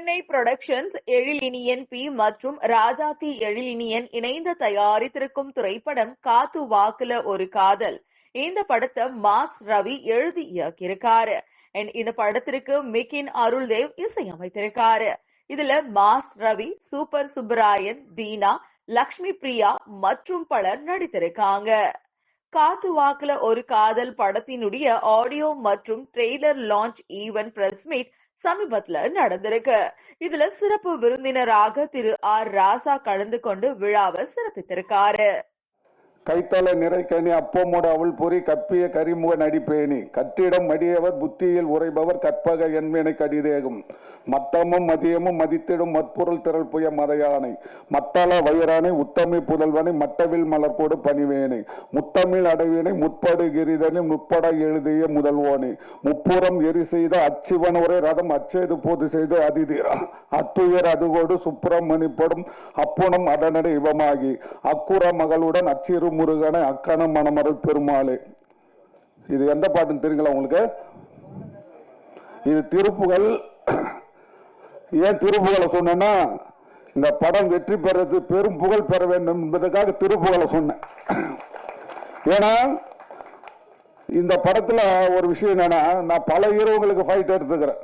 Chennai productions எழிலினியன் B மற்றும் ராஜாத்தி எழிலினியன் இணைந்து தயாரித்திருக்கும் திரைப்படம் காத்து வாக்குல ஒரு காதல். இந்த படத்தை மாஸ் ரவி எழுதி இயக்கியிருக்காரு. இந்த படத்திற்கு மிகின் அருள்தேவ் இசையமைத்திருக்காரு. இதுல மாஸ் ரவி சூப்பர் சுப்பராயன் தீனா லக்ஷ்மி பிரியா மற்றும் பலர் நடித்திருக்காங்க. காத்து வாக்குல ஒரு காதல் படத்தினுடைய ஆடியோ மற்றும் trailer launch event press meet சமீபத்துல நடந்திருக்கு. இதுல சிறப்பு விருந்தினராக திரு ஆர் ராசா கலந்து கொண்டு விழாவை சிறப்பித்திருக்காரு. கைத்தல நிறைக்கணி அப்பமோடு அவள் பொறி கப்பிய கரிமுக நடிப்பேணி கட்டிடம் மடியவர் புத்தியில் உரைபவர் கற்பக என்பனை கடிதேகும். மத்தமும் மதியமும் மதித்திடும் மற்பொருள் திரள் புய மதையானை. மத்தள வயிறானை உத்தமி புதல்வனை மட்டவில் மலர்கோடு பணிவேனை. முத்தமிழ் அடைவினை முற்படு கிரிதனை முற்பட எழுதிய முதல்வோனை. முப்புறம் எரி செய்த அச்சிவன் உரை ரதம் அச்சேது போது செய்து அதிதீரா. அத்துயர் அதுகோடு சுப்பிரமணிப்படும் அப்புணம் அதனடை இவமாகி. அக்குற மகளுடன் அச்சிறு முருகனை அக்கண மணமர பெருமாளே. இது எந்த பாட்டுன்னு தெரியுங்களா உங்களுக்கு? இது திருப்புகள். ஏன் திருப்புகளை சொன்னேன்னா இந்த படம் வெற்றி பெறது பெரும் புகழ் பெற வேண்டும் என்பதற்காக திருப்புகளை சொன்னேன். ஏன்னா இந்த படத்தில் ஒரு விஷயம் என்னென்னா நான் பல ஹீரோங்களுக்கு ஃபைட் எடுத்துக்கிறேன்.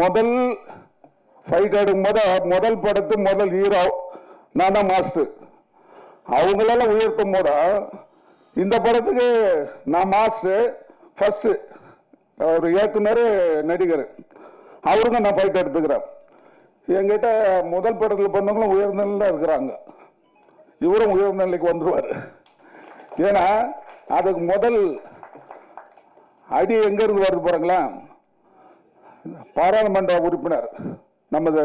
முதல் ஃபைட் எடுக்கும் போது முதல் படத்து முதல் ஹீரோ நான் தான் மாஸ்டர் அவங்களெல்லாம் உயர்த்தும் போது இந்த படத்துக்கு நான் மாஸ்டர் ஃபர்ஸ்ட் ஒரு இயக்குனர் நடிகர். அவருங்க நான் ஃபைட் எடுத்துக்கிறேன். என்கிட்ட முதல் படத்தில் பண்ணவங்களும் உயர்ந்த நிலையில் இருக்கிறாங்க. இவரும் உயர்ந்த நிலைக்கு வந்துடுவார் ஏன்னா அதுக்கு முதல் அடி எங்கேருந்து வருது பாருங்களா பாராளுமன்ற உறுப்பினர் நமது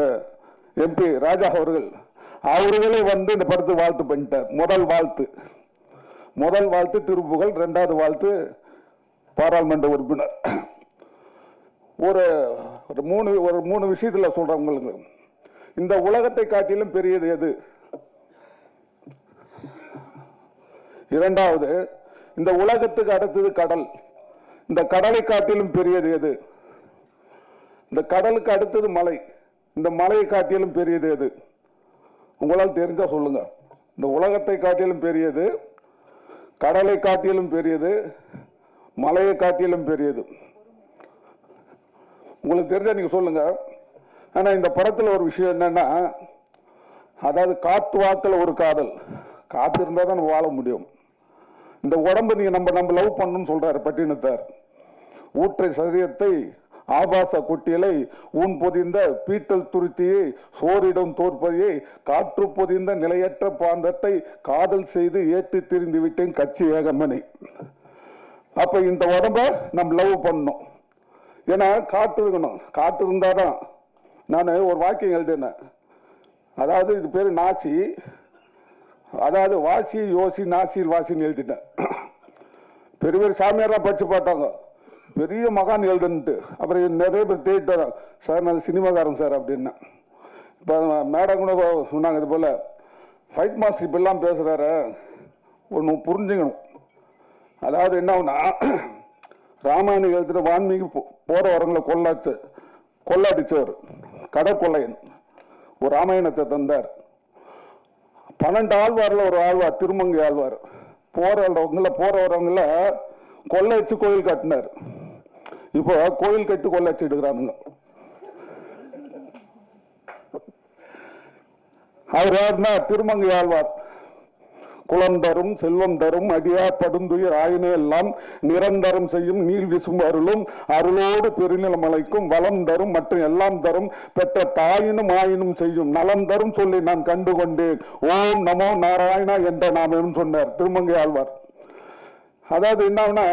எம்பி ராஜா அவர்கள். அவர்களே வந்து இந்த படத்துக்கு வாழ்த்து பண்ணிட்டார் முதல் வாழ்த்து. முதல் வாழ்த்து திருப்புகழ் ரெண்டாவது வாழ்த்து பாராளுமன்ற உறுப்பினர். ஒரு ஒரு மூணு ஒரு மூணு விஷயத்தில் சொல்றேன் உங்களுக்கு. இந்த உலகத்தை காட்டிலும் பெரியது எது? இரண்டாவது இந்த உலகத்துக்கு அடுத்தது கடல். இந்த கடலை காட்டிலும் பெரியது எது? இந்த கடலுக்கு அடுத்தது மலை. இந்த மலையை காட்டிலும் பெரியது எது? உங்களால் தெரிஞ்சால் சொல்லுங்கள் இந்த உலகத்தை காட்டிலும் பெரியது கடலை காட்டிலும் பெரியது மலையை காட்டிலும் பெரியது. உங்களுக்கு தெரிஞ்சால் நீங்கள் சொல்லுங்கள் ஆனால் இந்த படத்தில் ஒரு விஷயம் என்னென்னா அதாவது காத்து வாக்கில் ஒரு காதல். காத்து இருந்தால் தான் நம்ம வாழ முடியும். இந்த உடம்பு நீங்கள் நம்ம நம்ம லவ் பண்ணணும்னு சொல்கிறாரு பட்டினத்தார். ஊற்றை சரியத்தை ஆபாச குட்டியலை ஊன் பொதிந்த பீட்டல் துருத்தியை சோரிடம் தோற்பதையை காற்று பொதிந்த நிலையற்ற பாந்தத்தை காதல் செய்து ஏற்றி திரிந்து விட்டேன் கட்சி ஏகமனை அப்ப இந்த உடம்ப நம்ம லவ் பண்ணணும். ஏன்னா காற்று இருக்கணும். காற்று இருந்தாதான் நான் ஒரு வாக்கியம் எழுதினேன். அதாவது இது பேர் நாசி. அதாவது வாசி யோசி நாசியில் வாசின்னு எழுதிட்டேன். பெரிய பெரிய சாமியாரெலாம் படிச்சு பார்த்தாங்க. பெரிய மகான் எழுதுன்ட்டு அப்புறம் நிறைய பேர் தேடிட்டு வராங்க. சார் நான் சினிமாக்காரன் சார் அப்படின்னா. இப்போ மேடம் கூட சொன்னாங்க இது போல் ஃபைட் மாஸ்டர் இப்பெல்லாம் பேசுகிறாரு ஒன்று புரிஞ்சுக்கணும். அதாவது என்ன ஒன்றா ராமாயணம் எழுதுகிற வான்மீகி போகிற வரங்களை கொள்ளாச்சு. கொள்ளாடிச்சவர் கடற்கொள்ளையன். ஒரு ராமாயணத்தை தந்தார். பன்னெண்டு ஆழ்வாரில் ஒரு ஆழ்வார் திருமங்கை ஆழ்வார். போறவங்கள போறவரவங்கள கொள்ளையடிச்சு கோயில் கட்டினார். இப்போ கோயில் கட்டு கொள்ளாச்சி எடுக்கிறானுங்க அவர் யாருன்னா திருமங்கையாழ்வார் குளம் தரும் செல்வம் தரும் அடியா படுந்துயிர் ஆயினே எல்லாம் நிரந்தரம் செய்யும் நீள் விசும் அருளும் அருளோடு பெருநிலமலைக்கும் வளம் தரும் மற்றும் எல்லாம் தரும் பெற்ற தாயினும் ஆயினும் செய்யும் நலம் தரும் சொல்லி நான் கண்டு கொண்டேன் ஓம் நமோ நாராயணா என்ற நாமம் சொன்னார் திருமங்கை ஆழ்வார். அதாவது என்னன்னா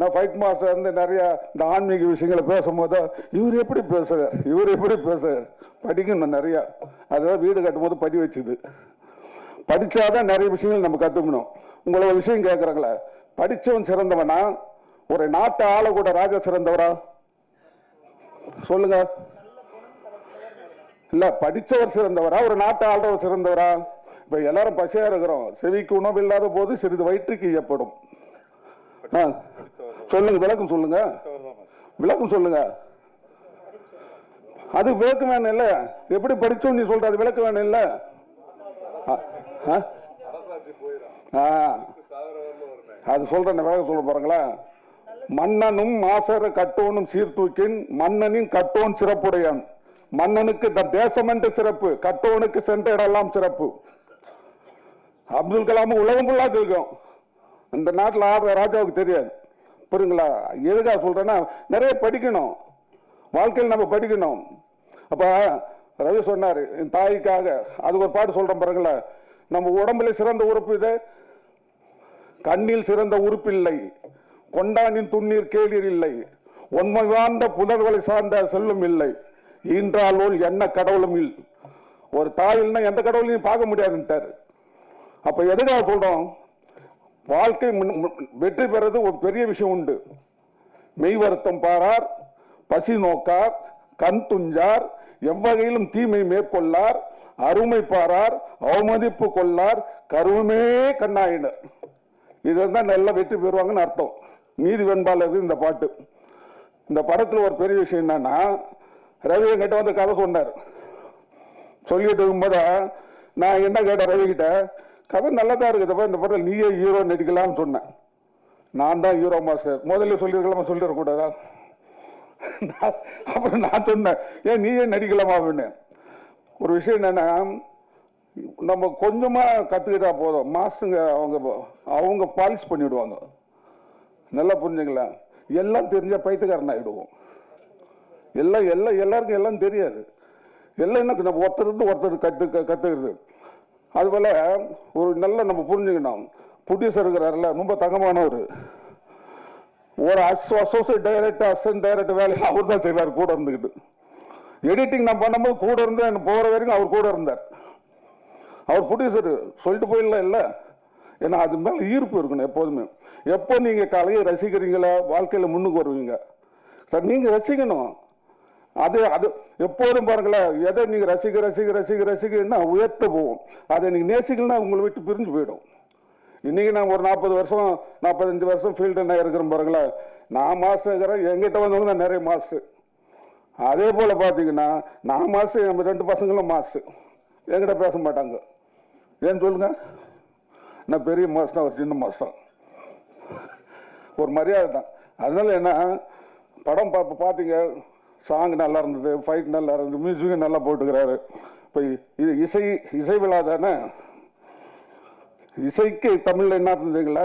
நான் ஃபைட் மாஸ்டர் வந்து நிறையா இந்த ஆன்மீக விஷயங்களை பேசும்போது இவர் எப்படி பேசுகிறார் இவர் எப்படி பேசுகிறார் படிக்கணும் நிறையா. அதாவது வீடு கட்டும்போது படி வச்சுது. படித்தாதான் நிறைய விஷயங்கள் நம்ம கற்றுக்கணும் உங்களை ஒரு விஷயம் கேட்குறாங்களே படித்தவன் சிறந்தவனா? ஒரு நாட்டை ஆளக்கூட ராஜா சிறந்தவரா? சொல்லுங்க. இல்ல படித்தவர் சிறந்தவரா? ஒரு நாட்டை ஆள்றவர் சிறந்தவரா? இப்ப எல்லாரும் பசியா இருக்கிறோம். செவிக்கு உணவு இல்லாத போது சிறிது வயிற்றுக்கு ஈயப்படும். ஆ, சொல்லுங்க விளக்கம் சொல்லுங்க. விளக்கம் சொல்லுங்க. அது விளக்கம் வேணும் இல்ல? எப்படி படிச்சோம் நீ சொல்ற அது விளக்கம் வேணும் இல்ல? ஆ? ஆ. அது சொல்றேன் விளக்கம் சொல்ல பாருங்களா. மன்னனும் மாசர கட்டோனும் சீர்தூக்கின் மன்னனின் கட்டோன் சிறப்புடையான். மன்னனுக்கு த தேசம் என்று சிறப்பு கட்டோனுக்கு சென்ற இடமெல்லாம் சிறப்பு. அப்துல் கலாம் உலகம் ஃபுல்லாக இருக்கும் இந்த நாட்டில் ஆடுற ராஜாவுக்கு தெரியாது. புரியுங்களா எதுக்காக சொல்றேன்னா நிறைய படிக்கணும். வாழ்க்கையில் நம்ம படிக்கணும். அப்போ ரவி சொன்னார் என் தாய்க்காக அது ஒரு பாட்டு சொல்கிறேன் பாருங்களேன். நம்ம உடம்புல சிறந்த உறுப்பு இது. கண்ணில் சிறந்த உறுப்பில்லை கொண்டானின் துண்ணீர் கேளீர் இல்லை. உண்மை வாழ்ந்த புதர்களை சார்ந்த செல்லும் இல்லை. ஈன்றாலோல் என்ன கடவுளும் இல். ஒரு தாயில்னா எந்த கடவுளையும் பார்க்க முடியாதுன்ட்டார். அப்போ எதுக்காக சொல்கிறோம் வாழ்க்கை முன்- வெற்றி பெறது ஒரு பெரிய விஷயம் உண்டு. மெய் வருத்தம் பாரார் பசி நோக்கார் கண் துஞ்சார் எவ்வகையிலும் தீமை மேற்கொள்ளார் அருமை பாரார் அவமதிப்பு கொள்ளார் கருவமே கண்ணாயினர். இதுதான் நல்லா வெற்றி பெறுவாங்கன்னு அர்த்தம். நீதி வெண்பாளர் இந்த பாட்டு. இந்த படத்தில் ஒரு பெரிய விஷயம் என்னன்னா ரவி என்கிட்ட வந்து கதை சொன்னார். சொல்லிட்டு இருக்கும்போது நான் என்ன கேட்டேன் ரவி கிட்ட கதை நல்லதா இருக்குதுப்பா இந்த படத்தில் நீயே ஹீரோ நடிக்கலாம்னு சொன்னேன். நான் தான் ஹீரோ மாஸ்டர் முதல்ல சொல்லியிருக்கலாமா சொல்லிடக்கூடாதா நான் அப்புறம் நான் சொன்னேன் ஏன் நீயே நடிக்கலாமா அப்படின்னு. ஒரு விஷயம் என்னென்னா நம்ம கொஞ்சமாக கற்றுக்கிட்டா போதும். மாஸ்டருங்க அவங்க அவங்க பாலிஷ் பண்ணிவிடுவாங்க நல்லா புரிஞ்சுங்களா? எல்லாம் தெரிஞ்ச பைத்தியக்காரன் ஆகிடுவோம் எல்லாம் எல்லாம் எல்லாருக்கும் எல்லாம் தெரியாது. எல்லாம் என்ன ஒருத்தர் இருந்து ஒருத்தர் கற்று க- அதுபோல் ஒரு நல்ல நம்ம புரிஞ்சுக்கணும். புடியூசர் இருக்கிறாருல ரொம்ப தங்கமானவர். ஒரு அசோசியேட் டைரக்டர் அசிஸ்டன்ட் டைரக்டர் வேலையை அவர் தான் செய்வார் கூட இருந்துக்கிட்டு எடிட்டிங் நான் பண்ணும்போது கூட இருந்து எனக்கு போகிற வரைக்கும் அவர் கூட இருந்தார். அவர் ப்ரொடியூசர் சொல்லிட்டு போயிடலாம் இல்லை. ஏன்னா அது மேலே ஈர்ப்பு இருக்கணும் எப்போதுமே. எப்போ நீங்கள் கலையை ரசிக்கிறீங்களா? வாழ்க்கையில் முன்னுக்கு வருவீங்க. சார் நீங்கள் ரசிக்கணும். அது அது எப்போதும் பாருங்களேன் எதை நீங்க ரசிக்க ரசிக்க ரசிக்க ரசிகன்னா உயர்த்த போகும். அதை நீங்க நேசிக்கலன்னா உங்களை விட்டு பிரிஞ்சு போயிடும். இன்னைக்கு நான் ஒரு நாற்பது வருஷம் நாற்பத்தஞ்சு வருஷம் ஃபீல்டு நான் இருக்கிறேன் பாருங்களேன் நான் மாஸ்டர் இருக்கிறேன் எங்கிட்ட வந்தவங்க தான் நிறைய மாசு அதே போல பார்த்தீங்கன்னா நான் மாசு என் ரெண்டு பசங்களும் மாசு என்கிட்ட பேச மாட்டாங்க. ஏன்னு சொல்லுங்க? நான் பெரிய மாதம் ஒரு சின்ன மாதம் ஒரு மரியாதை தான். அதனால என்ன படம் பார்ப்ப பார்த்தீங்க சாங் நல்லா இருந்தது ஃபைட் நல்லா இருந்தது மியூசிக்கும் நல்லா போட்டுக்கிறாரு. இப்போ இது இசை இசை விழா தானே? இசைக்கு தமிழில் என்ன இருந்ததுங்களா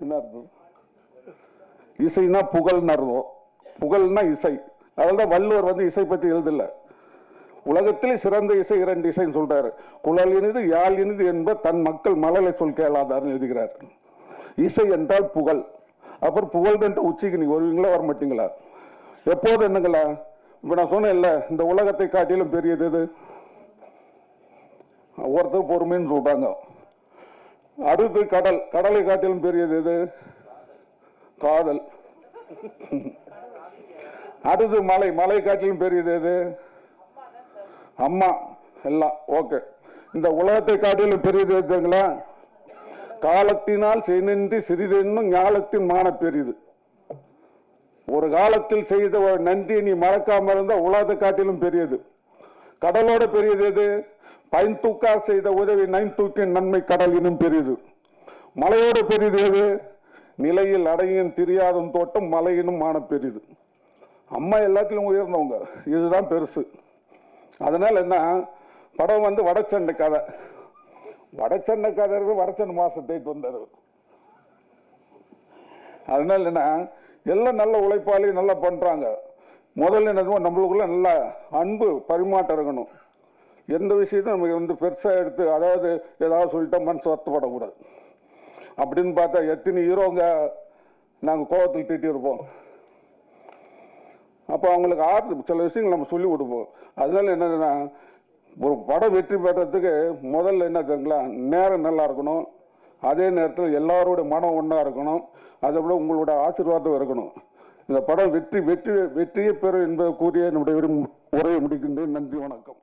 என்ன இருந்தது இசைனா புகழ்னு அர்த்தம். புகழ்னா இசை. அதனால வள்ளுவர் வந்து இசை பற்றி எழுதல. உலகத்திலே சிறந்த இசை இரண்டு இசைன்னு சொல்றாரு. குழல் இனிது யாழ் இனிது என்ப தன் மக்கள் மலலை சொல் கேளாதார்னு எழுதுகிறார். இசை என்றால் புகழ். அப்புறம் புகழ்கின்ற உச்சிக்கு நீங்கள் வருவீங்களா வர மாட்டீங்களா? எப்போது என்னங்களா? இப்போ நான் சொன்னேன்ல இந்த உலகத்தை காட்டிலும் பெரியது எது? ஒருத்தர் பொறுமைன்னு சொல்கிறாங்க அடுத்து கடல் கடலை காட்டிலும் பெரியது எது? காதல். அடுத்து மலை மலை காட்டிலும் பெரியது எது? அம்மா. எல்லாம் ஓகே. இந்த உலகத்தை காட்டிலும் பெரியது எதுங்களா? காலத்தினால் செய்நின்றி சிறிதென்னும் ஞாலத்தின் மான பெரிது. ஒரு காலத்தில் செய்த நன்றி நீ மறக்காம இருந்த உலகத்தை காட்டிலும் பெரியது. கடலோட பெரியது எது? பைன் தூக்கார் செய்த உதவி நைன் தூக்கின் நன்மை கடல் இன்னும் பெரியது. மலையோட பெரியது எது? நிலையில் அடையும் தெரியாதும் தோட்டம் மலையினும் மான பெரியது அம்மா எல்லாத்திலும் உயர்ந்தவங்க. இதுதான் பெருசு. அதனால என்ன? படம் வந்து வடச்சண்டை கதை. வடச்சென்னைக்காரர்கள் கதை மாசத்தை வந்தார் அதனால என்ன? எல்லாம் நல்ல உழைப்பாளி நல்லா பண்றாங்க. முதல்ல என்ன நம்மளுக்குள்ள நல்ல அன்பு பரிமாற்றம் இருக்கணும். எந்த விஷயத்தையும் நம்ம வந்து பெருசா எடுத்து அதாவது ஏதாவது சொல்லிட்டா மனசு வருத்தப்படக்கூடாது. அப்படின்னு பார்த்தா எத்தனை ஹீரோங்க நாங்கள் கோபத்தில் திட்டியிருப்போம் அப்போ அவங்களுக்கு ஆறு சில விஷயங்கள் நம்ம சொல்லி கொடுப்போம். அதனால என்னதுன்னா ஒரு படம் வெற்றி பெற்றதுக்கு முதல்ல என்ன தெரியுங்களா நேரம் நல்லா இருக்கணும். அதே நேரத்தில் எல்லாரோட மனம் ஒன்றா இருக்கணும். அதை விட உங்களோட ஆசீர்வாதம் இருக்கணும். இந்த படம் வெற்றி வெற்றி வெற்றியை பெறும் என்பதை கூறிய நம்முடைய உரையை முடிக்கின்றேன். நன்றி வணக்கம்.